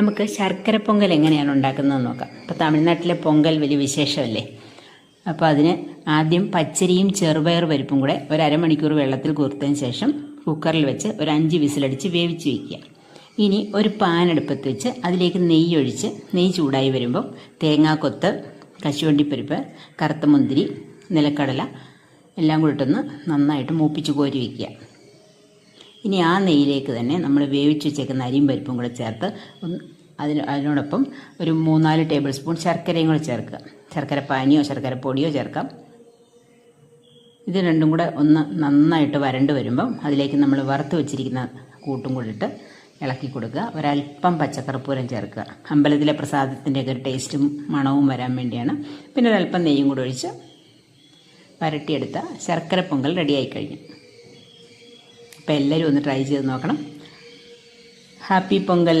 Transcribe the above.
നമുക്ക് ശർക്കര പൊങ്കൽ എങ്ങനെയാണ് ഉണ്ടാക്കുന്നത് നോക്കാം. ഇപ്പോൾ തമിഴ്നാട്ടിലെ പൊങ്കൽ വലിയ വിശേഷമല്ലേ? അപ്പോൾ അതിന് ആദ്യം പച്ചരിയും ചെറുപയർ പരിപ്പും കൂടെ ഒരു അരമണിക്കൂർ വെള്ളത്തിൽ കുറുത്തതിന് ശേഷം കുക്കറിൽ വെച്ച് ഒരു അഞ്ച് വിസിലടിച്ച് വേവിച്ച് വയ്ക്കുക ഇനി ഒരു പാനെടുപ്പത്ത് വെച്ച് അതിലേക്ക് നെയ്യ് ഒഴിച്ച് നെയ്യ് ചൂടായി വരുമ്പം തേങ്ങാക്കൊത്ത് കശുവണ്ടിപ്പരിപ്പ് കറുത്ത മുന്തിരി നിലക്കടല എല്ലാം കൂടി നന്നായിട്ട് മൂപ്പിച്ച് കോരി വയ്ക്കുക ഇനി ആ നെയ്യിലേക്ക് തന്നെ നമ്മൾ വേവിച്ച് വെച്ചേക്കുന്ന അരിയും പരിപ്പും കൂടെ ചേർത്ത് അതിന് അതിനോടൊപ്പം ഒരു മൂന്നാൽ ടേബിൾ സ്പൂൺ ശർക്കരയും കൂടെ ചേർക്കുക. ശർക്കര പാനിയോ ശർക്കര പൊടിയോ ചേർക്കാം. ഇത് രണ്ടും കൂടെ ഒന്ന് നന്നായിട്ട് വരണ്ട് വരുമ്പം അതിലേക്ക് നമ്മൾ വറുത്ത് വെച്ചിരിക്കുന്ന കൂട്ടും കൂടി ഇട്ട് ഇളക്കി കൊടുക്കുക. ഒരല്പം പച്ചക്കർപ്പൂരം ചേർക്കുക. അമ്പലത്തിലെ പ്രസാദത്തിന്റെയൊക്കെ ഒരു ടേസ്റ്റും മണവും വരാൻ വേണ്ടിയാണ്. പിന്നെ ഒരല്പം നെയ്യും കൂടെ ഒഴിച്ച് വരട്ടിയെടുത്ത ശർക്കര പൊങ്കൽ റെഡിയായി കഴിഞ്ഞു. അപ്പോൾ എല്ലാവരും ഒന്ന് ട്രൈ ചെയ്ത് നോക്കണം. Happy Pongal.